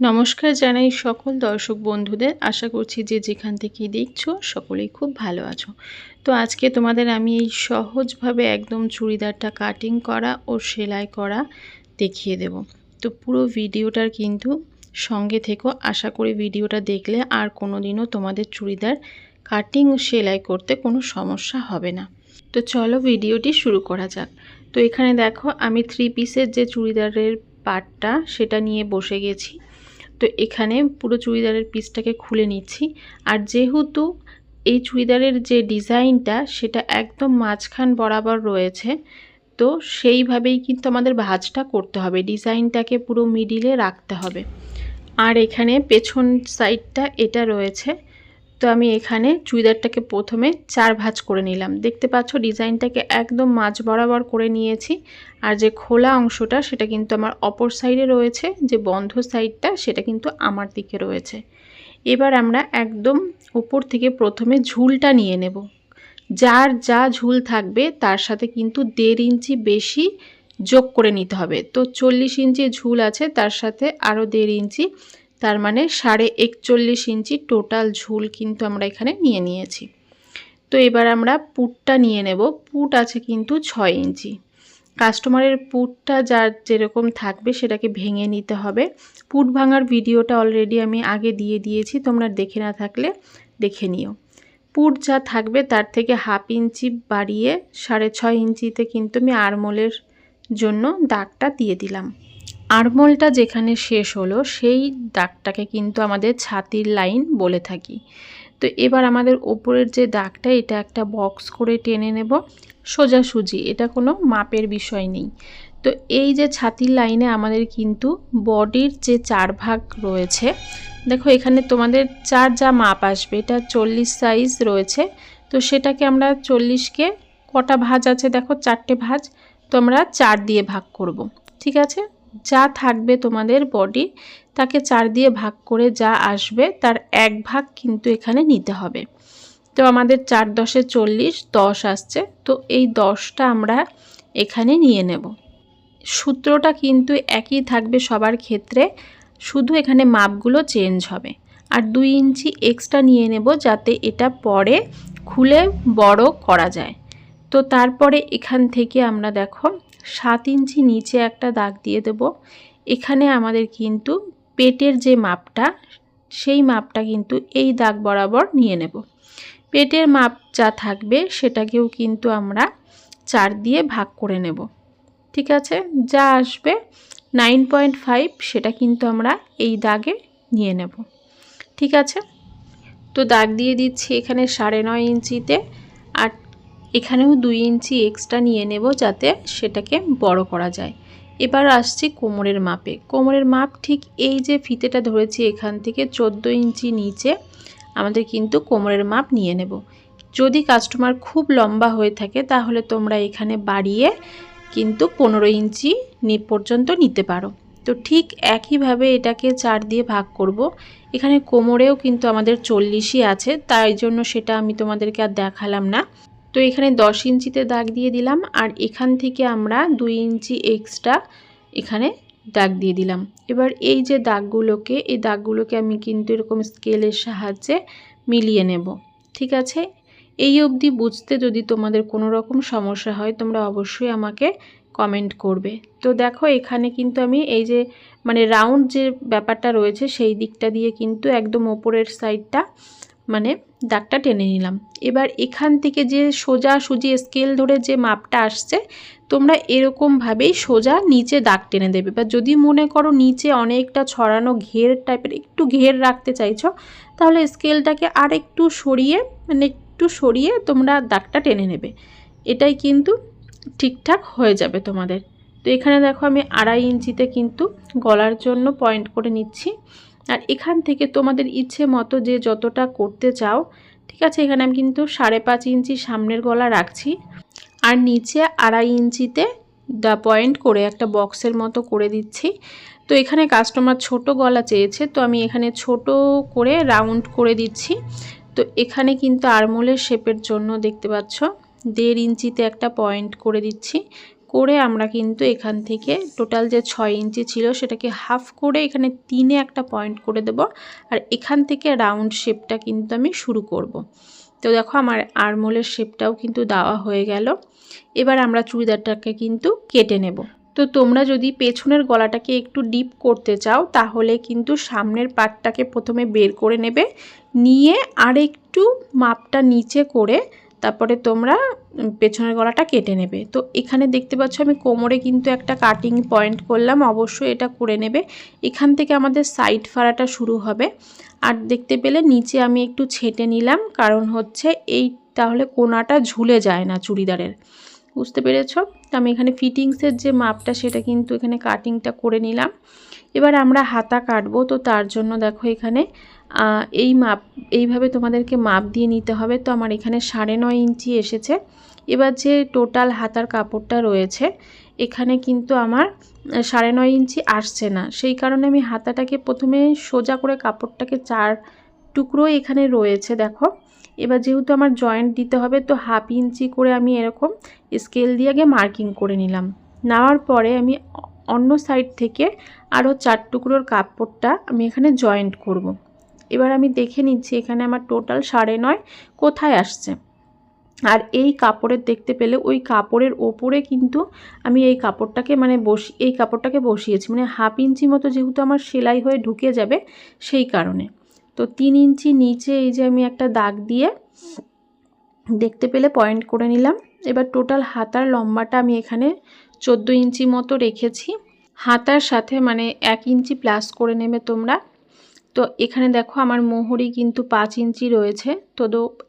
নমস্কার জানাই সকল দর্শক বন্ধুদের। আশা করছি যে যেখান থেকে দেখছ, সকলেই খুব ভালো আছো। তো আজকে তোমাদের আমি এই সহজভাবে একদম চুড়িদারটা কাটিং করা ও সেলাই করা দেখিয়ে দেব। তো পুরো ভিডিওটার কিন্তু সঙ্গে থেকো। আশা করি ভিডিওটা দেখলে আর কোনো দিনও তোমাদের চুড়িদার কাটিং ও সেলাই করতে কোনো সমস্যা হবে না। তো চলো ভিডিওটি শুরু করা যাক। তো এখানে দেখো, আমি থ্রি পিসের যে চুড়িদারের পার্টটা সেটা নিয়ে বসে গেছি। তো এখানে পুরো চুড়িদারের পিসটাকে খুলে নিচ্ছি। আর যেহেতু এই চুড়িদারের যে ডিজাইনটা, সেটা একদম মাঝখান বরাবর রয়েছে, তো সেইভাবেই কিন্তু আমাদের ভাজটা করতে হবে। ডিজাইনটাকে পুরো মিডিলে রাখতে হবে। আর এখানে পেছন সাইডটা এটা রয়েছে। তো আমি এখানে চুড়িদারটাকে প্রথমে চার ভাজ করে নিলাম। দেখতে পাচ্ছ, ডিজাইনটাকে একদম মাঝ বরাবর করে নিয়েছি। আর যে খোলা অংশটা সেটা কিন্তু আমার অপর সাইডে রয়েছে, যে বন্ধ সাইডটা সেটা কিন্তু আমার দিকে রয়েছে। এবার আমরা একদম উপর থেকে প্রথমে ঝুলটা নিয়ে নেব। যার যা ঝুল থাকবে তার সাথে কিন্তু দেড় ইঞ্চি বেশি যোগ করে নিতে হবে। তো চল্লিশ ইঞ্চি ঝুল আছে তার সাথে আরও দেড় ইঞ্চি, তার মানে সাড়ে একচল্লিশ ইঞ্চি টোটাল ঝুল কিন্তু আমরা এখানে নিয়ে নিয়েছি। তো এবার আমরা পুটটা নিয়ে নেব। পুট আছে কিন্তু ছয় ইঞ্চি। কাস্টমারের পুটটা যার যেরকম থাকবে সেটাকে ভেঙে নিতে হবে। পুট ভাঙার ভিডিওটা অলরেডি আমি আগে দিয়ে দিয়েছি, তোমরা দেখে না থাকলে দেখে নিও। পুট যা থাকবে তার থেকে হাফ ইঞ্চি বাড়িয়ে সাড়ে ছয় ইঞ্চিতে কিন্তু আমি আরমোলের জন্য দাগটা দিয়ে দিলাম। আরমোলটা যেখানে শেষ হলো, সেই দাগটাকে কিন্তু আমাদের ছাতির লাইন বলে থাকি। তো এবার আমাদের ওপরের যে দাগটা, এটা একটা বক্স করে টেনে নেব। সোজাসুজি, এটা কোনো মাপের বিষয় নেই। তো এই যে ছাতির লাইনে আমাদের কিন্তু বডির যে চার ভাগ রয়েছে, দেখো এখানে তোমাদের চার যা মাপ আসবে, এটা চল্লিশ সাইজ রয়েছে। তো সেটাকে আমরা চল্লিশকে কটা ভাজ আছে দেখো, চারটে ভাজ, তো আমরা চার দিয়ে ভাগ করব, ঠিক আছে? যা থাকবে তোমাদের বডি, তাকে চার দিয়ে ভাগ করে যা আসবে, তার এক ভাগ কিন্তু এখানে নিতে হবে। তো আমাদের চার দশে চল্লিশ, দশ আসছে। তো এই দশটা আমরা এখানে নিয়ে নেব। সূত্রটা কিন্তু একই থাকবে সবার ক্ষেত্রে, শুধু এখানে মাপগুলো চেঞ্জ হবে। আর দুই ইঞ্চি এক্সট্রা নিয়ে নেব যাতে এটা পরে খুলে বড় করা যায়। তো তারপরে এখান থেকে আমরা দেখো, সাত ইঞ্চি নিচে একটা দাগ দিয়ে দেব। এখানে আমাদের কিন্তু পেটের যে মাপটা, সেই মাপটা কিন্তু এই দাগ বরাবর নিয়ে নেব। পেটের মাপ যা থাকবে সেটাকেও কিন্তু আমরা চার দিয়ে ভাগ করে নেব। ঠিক আছে? যা আসবে নাইন পয়েন্ট ফাইভ সেটা কিন্তু আমরা এই দাগে নিয়ে নেব। ঠিক আছে? তো দাগ দিয়ে দিচ্ছি এখানে সাড়ে নয় ইঞ্চিতে আর এখানেও দুই ইঞ্চি এক্সট্রা নিয়ে নেব যাতে সেটাকে বড় করা যায়। এবার আসছি কোমরের মাপে। কোমরের মাপ ঠিক এই যে ফিতেটা ধরেছি এখান থেকে চোদ্দ ইঞ্চি নিচে আমাদের কিন্তু কোমরের মাপ নিয়ে নেব। যদি কাস্টমার খুব লম্বা হয়ে থাকে, তাহলে তোমরা এখানে বাড়িয়ে কিন্তু পনেরো ইঞ্চি পর্যন্ত নিতে পারো। তো ঠিক একইভাবে এটাকে চার দিয়ে ভাগ করব। এখানে কোমরেও কিন্তু আমাদের চল্লিশই আছে, তাই জন্য সেটা আমি তোমাদেরকে আর দেখালাম না। তো এখানে দশ ইঞ্চিতে দাগ দিয়ে দিলাম, আর এখান থেকে আমরা দুই ইঞ্চি এক্সট্রা এখানে দাগ দিয়ে দিলাম। এবার এই যে দাগগুলোকে, এই দাগগুলোকে আমি কিন্তু এরকম স্কেলের সাহায্যে মিলিয়ে নেব, ঠিক আছে? এই অবধি বুঝতে যদি তোমাদের কোনো রকম সমস্যা হয়, তোমরা অবশ্যই আমাকে কমেন্ট করবে। তো দেখো, এখানে কিন্তু আমি এই যে মানে রাউন্ড যে ব্যাপারটা রয়েছে, সেই দিকটা দিয়ে কিন্তু একদম ওপরের সাইডটা মানে দাগটা টেনে নিলাম। এবার এখান থেকে যে সোজা সুজি স্কেল ধরে যে মাপটা আসছে, তোমরা এরকমভাবেই সোজা নিচে দাগ টেনে দেবে। বা যদি মনে করো নিচে অনেকটা ছড়ানো ঘের টাইপের একটু ঘের রাখতে চাইছো, তাহলে স্কেলটাকে আর একটু সরিয়ে মানে একটু সরিয়ে তোমরা দাগটা টেনে নেবে। এটাই কিন্তু ঠিকঠাক হয়ে যাবে তোমাদের। তো এখানে দেখো আমি আড়াই ইঞ্চিতে কিন্তু গলার জন্য পয়েন্ট করে নিচ্ছি। আর এখান থেকে তোমাদের ইচ্ছে মতো যে যতটা করতে চাও, ঠিক আছে? এখানে আমি কিন্তু সাড়ে পাঁচ ইঞ্চি সামনের গলা রাখছি। আর নিচে আড়াই ইঞ্চিতে দা পয়েন্ট করে একটা বক্সের মতো করে দিচ্ছি। তো এখানে কাস্টমার ছোট গলা চেয়েছে, তো আমি এখানে ছোট করে রাউন্ড করে দিচ্ছি। তো এখানে কিন্তু আরমোলের শেপের জন্য দেখতে পাচ্ছ, দেড় ইঞ্চিতে একটা পয়েন্ট করে দিচ্ছি। করে আমরা কিন্তু এখান থেকে টোটাল যে ছয় ইঞ্চি ছিল সেটাকে হাফ করে এখানে তিনে একটা পয়েন্ট করে দেব। আর এখান থেকে রাউন্ড শেপটা কিন্তু আমি শুরু করব। তো দেখো আমার আরমোলের শেপটাও কিন্তু দেওয়া হয়ে গেল। এবার আমরা চুড়িদারটাকে কিন্তু কেটে নেব। তো তোমরা যদি পেছনের গলাটাকে একটু ডিপ করতে চাও, তাহলে কিন্তু সামনের পাটটাকে প্রথমে বের করে নেবে। নিয়ে আর একটু মাপটা নিচে করে তারপরে তোমরা পেছনের গলাটা কেটে নেবে। তো এখানে দেখতে পাচ্ছ আমি কোমরে কিন্তু একটা কাটিং পয়েন্ট করলাম, অবশ্যই এটা করে নেবে। এখান থেকে আমাদের সাইড ফাড়াটা শুরু হবে। আর দেখতে পেলে নিচে আমি একটু ছেটে নিলাম, কারণ হচ্ছে এই তাহলে কোনাটা ঝুলে যায় না চুড়িদারের। বুঝতে পেরেছ? আমি এখানে ফিটিংসের যে মাপটা, সেটা কিন্তু এখানে কাটিংটা করে নিলাম। এবার আমরা হাতা কাটবো, তো তার জন্য দেখো এখানে এই মাপ, এইভাবে তোমাদেরকে মাপ দিয়ে নিতে হবে। তো আমার এখানে সাড়ে নয় ইঞ্চি এসেছে। এবার যে টোটাল হাতার কাপড়টা রয়েছে, এখানে কিন্তু আমার সাড়ে নয় ইঞ্চি আসছে না। সেই কারণে আমি হাতাটাকে প্রথমে সোজা করে কাপড়টাকে চার টুকরো এখানে রয়েছে, দেখো। এবার যেহেতু আমার জয়েন্ট দিতে হবে, তো হাফ ইঞ্চি করে আমি এরকম স্কেল দিয়ে আগে মার্কিং করে নিলাম। নেওয়ার পরে আমি অন্য সাইড থেকে আরও চার টুকরোর কাপড়টা আমি এখানে জয়েন্ট করব। এবার আমি দেখে নিচ্ছি এখানে আমার টোটাল সাড়ে নয় কোথায় আসছে। আর এই কাপড়ের দেখতে পেলে ওই কাপড়ের ওপরে কিন্তু আমি এই কাপড়টাকে মানে বসি, এই কাপড়টাকে বসিয়েছি। মানে হাফ ইঞ্চি মতো যেহেতু আমার সেলাই হয়ে ঢুকে যাবে সেই কারণে। তো তিন ইঞ্চি নিচে এই যে আমি একটা দাগ দিয়ে দেখতে পেলে পয়েন্ট করে নিলাম। এবার টোটাল হাতার লম্বাটা আমি এখানে চোদ্দ ইঞ্চি মতো রেখেছি। হাতার সাথে মানে এক ইঞ্চি প্লাস করে নেবে তোমরা। তো এখানে দেখো আমার মোহরি কিন্তু পাঁচ ইঞ্চি রয়েছে। তো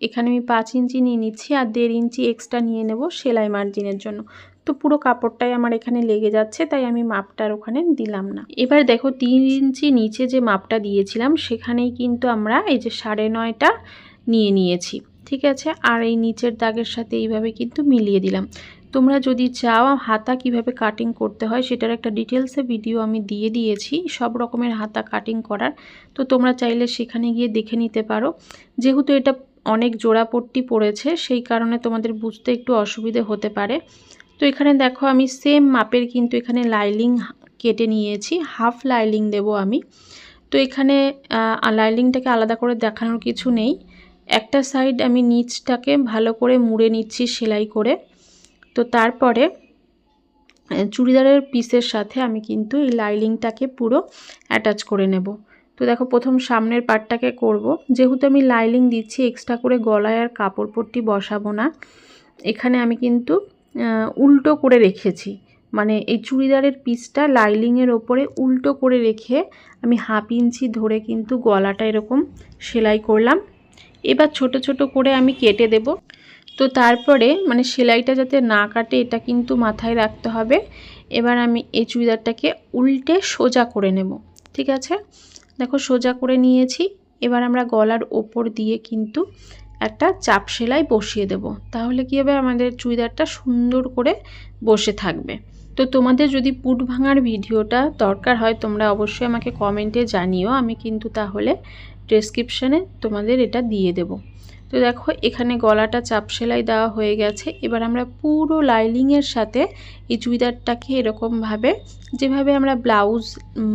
এখানে আমি পাঁচ ইঞ্চি নিয়ে নিচ্ছি আর দেড় ইঞ্চি এক্সট্রা নিয়ে নেব সেলাই মার্জিনের জন্য। তো পুরো কাপড়টাই আমার এখানে লেগে যাচ্ছে, তাই আমি মাপটার ওখানে দিলাম না। এবার দেখো তিন ইঞ্চি নিচে যে মাপটা দিয়েছিলাম, সেখানেই কিন্তু আমরা এই যে সাড়ে নয়টা নিয়ে নিয়েছি, ঠিক আছে? আর এই নিচের দাগের সাথে এইভাবে কিন্তু মিলিয়ে দিলাম। তোমরা যদি চাও হাতা কীভাবে কাটিং করতে হয়, সেটার একটা ডিটেলসে ভিডিও আমি দিয়ে দিয়েছি। সব রকমের হাতা কাটিং করার। তো তোমরা চাইলে সেখানে গিয়ে দেখে নিতে পারো। যেহেতু এটা অনেক জোড়া পট্টি পড়েছে, সেই কারণে তোমাদের বুঝতে একটু অসুবিধে হতে পারে। তো এখানে দেখো, আমি সেম মাপের কিন্তু এখানে লাইলিং কেটে নিয়েছি। হাফ লাইলিং দেব আমি। তো এখানে লাইলিংটাকে আলাদা করে দেখানোর কিছু নেই। একটা সাইড আমি নিচটাকে ভালো করে মুড়ে নিচ্ছি সেলাই করে। তো তারপরে চুড়িদারের পিসের সাথে আমি কিন্তু এই লাইলিংটাকে পুরো অ্যাটাচ করে নেব। তো দেখো, প্রথম সামনের পার্টটাকে করব। যেহেতু আমি লাইলিং দিচ্ছি এক্সট্রা করে গলায় আর কাপড় পট্টি বসাবো না, এখানে আমি কিন্তু উল্টো করে রেখেছি। মানে এই চুড়িদারের পিসটা লাইলিংয়ের ওপরে উল্টো করে রেখে আমি হাফ ইঞ্চি ধরে কিন্তু গলাটা এরকম সেলাই করলাম। এবার ছোট ছোট করে আমি কেটে দেব। তো তারপরে মানে সেলাইটা যাতে না কাটে, এটা কিন্তু মাথায় রাখতে হবে। এবার আমি এই চুড়িদারটাকে উল্টে সোজা করে নেব, ঠিক আছে? দেখো সোজা করে নিয়েছি। এবার আমরা গলার ওপর দিয়ে কিন্তু একটা চাপ সেলাই বসিয়ে দেব। তাহলে কী হবে? আমাদের চুড়িদারটা সুন্দর করে বসে থাকবে। তো তোমাদের যদি পুট ভাঙার ভিডিওটা দরকার হয়, তোমরা অবশ্যই আমাকে কমেন্টে জানিও। আমি কিন্তু তাহলে ডেসক্রিপশানে তোমাদের এটা দিয়ে দেব। তো দেখো, এখানে গলাটা চাপ সেলাই দেওয়া হয়ে গেছে। এবার আমরা পুরো লাইলিংয়ের সাথে এই চুড়িদারটাকে এরকমভাবে, যেভাবে আমরা ব্লাউজ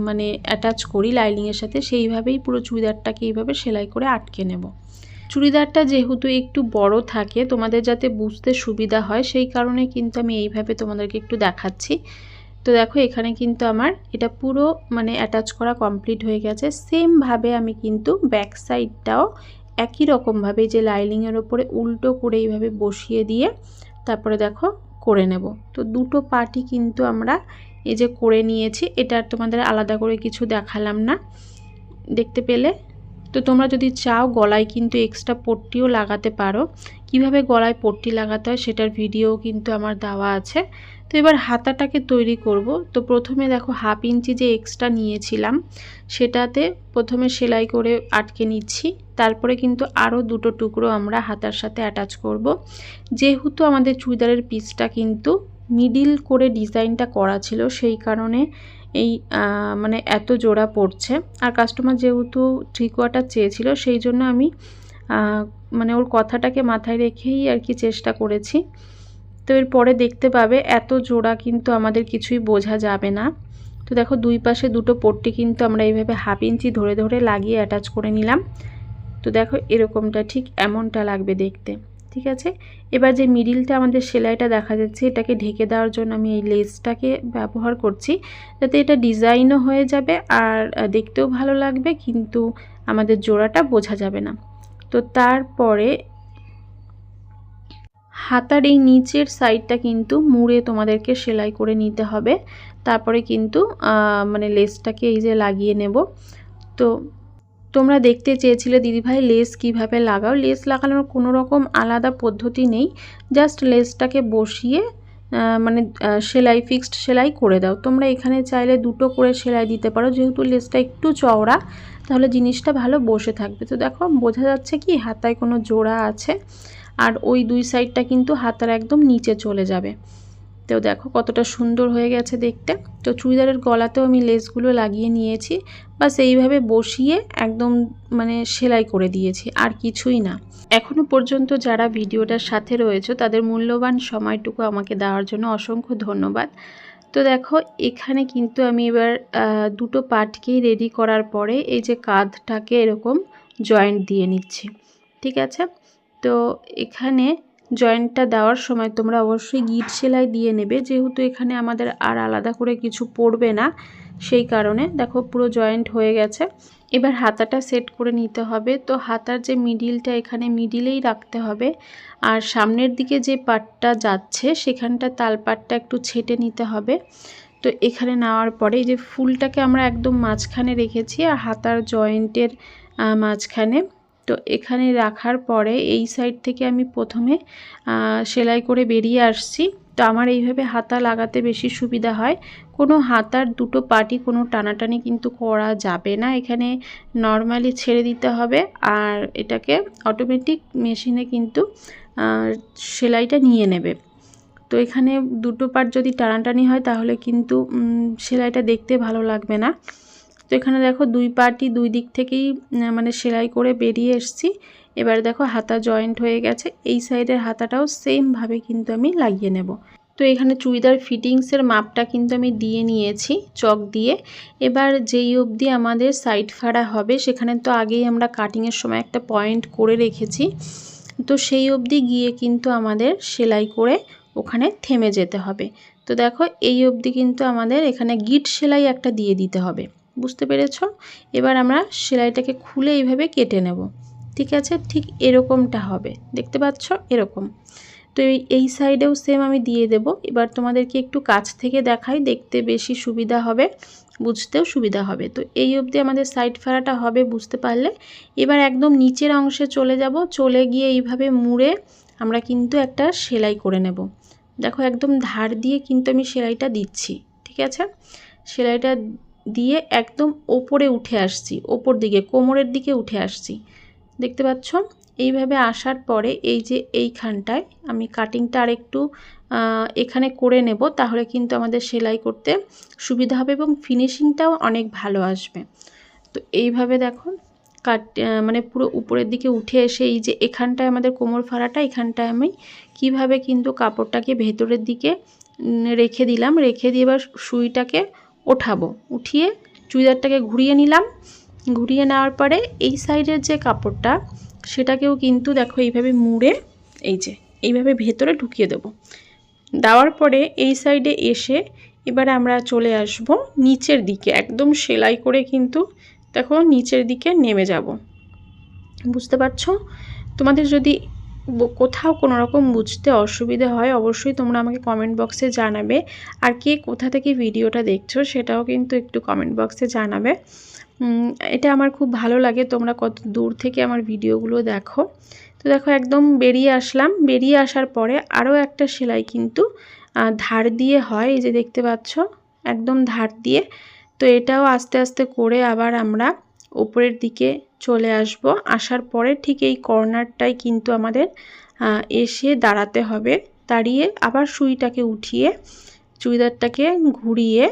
মানে অ্যাটাচ করি লাইলিংয়ের সাথে, সেইভাবেই পুরো চুড়িদারটাকে এইভাবে সেলাই করে আটকে নেব। চুড়িদারটা যেহেতু একটু বড় থাকে, তোমাদের যাতে বুঝতে সুবিধা হয়, সেই কারণে কিন্তু আমি এইভাবে তোমাদেরকে একটু দেখাচ্ছি। তো দেখো, এখানে কিন্তু আমার এটা পুরো মানে অ্যাটাচ করা কমপ্লিট হয়ে গেছে। সেমভাবে আমি কিন্তু ব্যাক সাইডটাও একই রকমভাবে যে লাইলিংয়ের ওপরে উল্টো করে এইভাবে বসিয়ে দিয়ে তারপরে দেখো করে নেব। তো দুটো পার্টি কিন্তু আমরা এই যে করে নিয়েছি, এটা তোমাদের আলাদা করে কিছু দেখালাম না। দেখতে পেলে? তো তোমরা যদি চাও গলায় কিন্তু এক্সট্রা পট্টিও লাগাতে পারো। কীভাবে গলায় পট্টি লাগাতে হয় সেটার ভিডিও কিন্তু আমার দেওয়া আছে। তো এবার হাতাটাকে তৈরি করব। তো প্রথমে দেখো হাফ ইঞ্চি যে এক্সট্রা নিয়েছিলাম, সেটাতে প্রথমে সেলাই করে আটকে নিচ্ছি। তারপরে কিন্তু আরও দুটো টুকরো আমরা হাতার সাথে অ্যাটাচ করব। যেহেতু আমাদের চুড়িদারের পিসটা কিন্তু মিডিল করে ডিজাইনটা করা ছিল, সেই কারণে এই মানে এত জোড়া পড়ছে। আর কাস্টমার যেহেতু থ্রি কোয়ার্টার চেয়েছিল, সেই জন্য আমি মানে ওর কথাটাকে মাথায় রেখেই আর কি চেষ্টা করেছি। তো এরপরে দেখতে পাবে, এত জোড়া কিন্তু আমাদের কিছুই বোঝা যাবে না। তো দেখো দুই পাশে দুটো পট্টি কিন্তু আমরা এইভাবে হাফ ইঞ্চি ধরে ধরে লাগিয়ে অ্যাটাচ করে নিলাম। তো দেখো এরকমটা ঠিক এমনটা লাগবে দেখতে, ঠিক আছে? এবার যে মিডিলটা আমাদের সেলাইটা দেখা যাচ্ছে, এটাকে ঢেকে দেওয়ার জন্য আমি এই লেসটাকে ব্যবহার করছি, যাতে এটা ডিজাইনও হয়ে যাবে আর দেখতেও ভালো লাগবে, কিন্তু আমাদের জোড়াটা বোঝা যাবে না। তো তারপরে হাতার এই নিচের সাইডটা কিন্তু মুড়ে তোমাদেরকে সেলাই করে নিতে হবে। তারপরে কিন্তু মানে লেসটাকে এই যে লাগিয়ে নেব। তো তোমরা দেখতে চেয়েছিলে, দিদিভাই লেস কীভাবে লাগাও? লেস লাগানোর কোনো রকম আলাদা পদ্ধতি নেই। জাস্ট লেসটাকে বসিয়ে মানে সেলাই ফিক্সড সেলাই করে দাও। তোমরা এখানে চাইলে দুটো করে সেলাই দিতে পারো। যেহেতু লেসটা একটু চওড়া, তাহলে জিনিসটা ভালো বসে থাকবে। তো দেখো, বোঝা যাচ্ছে কি? হাতায় কোনো জোড়া আছে। আর ওই দুই সাইডটা কিন্তু হাতার একদম নিচে চলে যাবে। তো দেখো কতটা সুন্দর হয়ে গেছে দেখতে। তো চুড়িদারের গলাতেও আমি লেসগুলো লাগিয়ে নিয়েছি। বাস এইভাবে বসিয়ে একদম মানে সেলাই করে দিয়েছি, আর কিছুই না। এখনও পর্যন্ত যারা ভিডিওটার সাথে রয়েছে, তাদের মূল্যবান সময়টুকু আমাকে দেওয়ার জন্য অসংখ্য ধন্যবাদ। তো দেখো এখানে কিন্তু আমি এবার দুটো পাটকেই রেডি করার পরে এই যে কাঁধটাকে এরকম জয়েন্ট দিয়ে নিচ্ছি। ঠিক আছে? তো এখানে জয়েন্টটা দেওয়ার সময় তোমরা অবশ্যই গিট সেলাই দিয়ে নেবে। যেহেতু এখানে আমাদের আর আলাদা করে কিছু পড়বে না, সেই কারণে দেখো পুরো জয়েন্ট হয়ে গেছে। এবার হাতাটা সেট করে নিতে হবে। তো হাতার যে মিডিলটা এখানে মিডিলেই রাখতে হবে। আর সামনের দিকে যে পাটটা যাচ্ছে, সেখানটা তালপাটটা একটু ছেটে নিতে হবে। তো এখানে নেওয়ার পরে এই যে ফুলটাকে আমরা একদম মাঝখানে রেখেছি, আর হাতার জয়েন্টের মাঝখানে। তো এখানে রাখার পরে এই সাইড থেকে আমি প্রথমে সেলাই করে বেরিয়ে আসছি। তো আমার এইভাবে হাতা লাগাতে বেশি সুবিধা হয়। কোনো হাতার দুটো পাটি কোনো টানাটানি কিন্তু করা যাবে না। এখানে নর্মালি ছেড়ে দিতে হবে আর এটাকে অটোমেটিক মেশিনে কিন্তু সেলাইটা নিয়ে নেবে। তো এখানে দুটো পার্ট যদি টানাটানি হয় তাহলে কিন্তু সেলাইটা দেখতে ভালো লাগবে না। তো এখানে দেখো দুই পাটি দুই দিক থেকেই মানে সেলাই করে বেরিয়ে এসছি। এবার দেখো হাতা জয়েন্ট হয়ে গেছে। এই সাইডের হাতাটাও সেমভাবে কিন্তু আমি লাগিয়ে নেব। তো এখানে চুড়িদার ফিটিংসের মাপটা কিন্তু আমি দিয়ে নিয়েছি চক দিয়ে। এবার যেই অবধি আমাদের সাইড ফাড়া হবে, সেখানে তো আগেই আমরা কাটিংয়ের সময় একটা পয়েন্ট করে রেখেছি। তো সেই অবধি গিয়ে কিন্তু আমাদের সেলাই করে ওখানে থেমে যেতে হবে। তো দেখো এই অবধি কিন্তু আমাদের এখানে গিট সেলাই একটা দিয়ে দিতে হবে। বুঝতে পেরেছ? এবার আমরা সেলাইটাকে খুলে এইভাবে কেটে নেব। ঠিক আছে? ঠিক এরকমটা হবে। দেখতে পাচ্ছ? এরকম। তো এই সাইডেও সেম আমি দিয়ে দেব। এবার তোমাদেরকে একটু কাছ থেকে দেখাই। দেখতে বেশি সুবিধা হবে। বুঝতেও সুবিধা হবে। তো এই অবধি আমাদের সাইড ফেরাটা হবে বুঝতে পারলে। এবার একদম নিচের অংশে চলে যাব। চলে গিয়ে এইভাবে মুড়ে আমরা কিন্তু একটা সেলাই করে নেব। দেখো, একদম ধার দিয়ে কিন্তু আমি সেলাইটা দিচ্ছি। ঠিক আছে? সেলাইটা দিয়ে একদম ওপরে উঠে আসছি, ওপর দিকে, কোমরের দিকে উঠে আসছি। দেখতে পাচ্ছ? এইভাবে আসার পরে এই যে এইখানটায় আমি কাটিংটা আর একটু এখানে করে নেব, তাহলে কিন্তু আমাদের সেলাই করতে সুবিধা হবে এবং ফিনিশিংটাও অনেক ভালো আসবে। তো এইভাবে দেখো কাট মানে পুরো উপরের দিকে উঠে এসে এই যে এখানটায় আমাদের কোমর ফাড়াটা, এখানটায় আমি কীভাবে কিন্তু কাপড়টাকে ভেতরের দিকে রেখে দিলাম। রেখে দিয়ে এবার সুইটাকে ওঠাবো। উঠিয়ে চুড়িদারটাকে ঘুরিয়ে নিলাম। ঘুরিয়ে নেওয়ার পরে এই সাইডের যে কাপড়টা, সেটাকেও কিন্তু দেখো এইভাবে মুড়ে, এই যে, এইভাবে ভেতরে ঢুকিয়ে দেব। দেওয়ার পরে এই সাইডে এসে এবার আমরা চলে আসব নিচের দিকে। একদম সেলাই করে কিন্তু দেখো নিচের দিকে নেমে যাব। বুঝতে পারছ? তোমাদের যদি কোথাও কোনো রকম বুঝতে অসুবিধে হয়, অবশ্যই তোমরা আমাকে কমেন্ট বক্সে জানাবে। আর কে কোথা থেকে ভিডিওটা দেখছ সেটাও কিন্তু একটু কমেন্ট বক্সে জানাবে। এটা আমার খুব ভালো লাগে, তোমরা কত দূর থেকে আমার ভিডিওগুলো দেখো। তো দেখো, একদম বেরিয়ে আসলাম। বেরিয়ে আসার পরে আরও একটা সেলাই কিন্তু ধার দিয়ে হয়, এই যে দেখতে পাচ্ছ, একদম ধার দিয়ে। তো এটাও আস্তে আস্তে করে আবার আমরা ওপরের দিকে চলে আসব। আসার পরে ঠিক এই কর্নারটাই কিন্তু আমাদের এসে দাঁড়াতে হবে। দাঁড়িয়ে আবার সুইটাকে উঠিয়ে, চুড়িদারটাকে ঘুরিয়ে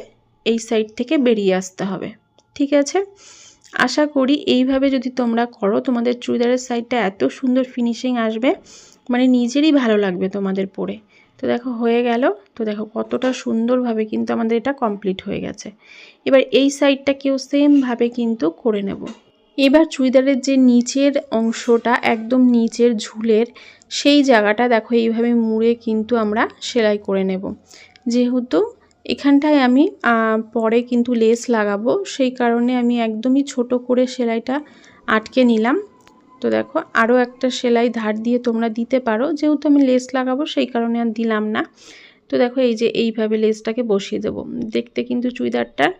এই সাইড থেকে বেরিয়ে আসতে হবে। ঠিক আছে? আশা করি এইভাবে যদি তোমরা করো, তোমাদের চুড়িদারের সাইডটা এত সুন্দর ফিনিশিং আসবে মানে নিজেরই ভালো লাগবে তোমাদের পরে। তো দেখো, হয়ে গেল। তো দেখো, কতটা সুন্দরভাবে কিন্তু আমাদের এটা কমপ্লিট হয়ে গেছে। এবার এই সাইডটাকেও সেমভাবে কিন্তু করে নেব। এবার চুড়িদারের যে নিচের অংশটা একদম নিচের ঝুলের সেই জায়গাটা দেখো, এইভাবে মুড়ে কিন্তু আমরা সেলাই করে নেব। যেহেতু এখানটায় আমি পরে কিন্তু লেস লাগাবো, সেই কারণে আমি একদমই ছোট করে সেলাইটা আটকে নিলাম। তো দেখো, আরও একটা সেলাই ধার দিয়ে তোমরা দিতে পারো। যেহেতু আমি লেস লাগাবো, সেই কারণে আর দিলাম না। তো দেখো, এই যে এইভাবে লেসটাকে বসিয়ে দেবো। দেখতে কিন্তু চুড়িদারটার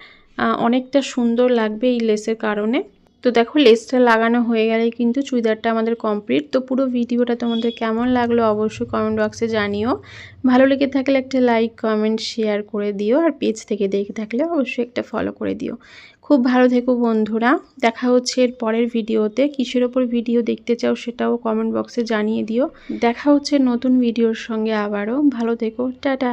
অনেকটা সুন্দর লাগবে এই লেসের কারণে। তো দেখো লেসটা লাগানো হয়ে গেলে কিন্তু চুড়িদারটা আমাদের কমপ্লিট তো পুরো ভিডিওটা তোমাদের কেমন লাগল অবশ্যই কমেন্ট বক্সে জানিও। ভালো লেগে থাকলে একটা লাইক কমেন্ট শেয়ার করে দিও। আর পেজ থেকে দেখে থাকলে অবশ্যই একটা ফলো করে দিও। খুব ভালো থেকো বন্ধুরা। দেখা হচ্ছে এর পরের ভিডিওতে। কিসের ওপর ভিডিও দেখতে চাও সেটাও কমেন্ট বক্সে জানিয়ে দিও। দেখা হচ্ছে নতুন ভিডিওর সঙ্গে আবারও। ভালো থেকো। টাটা।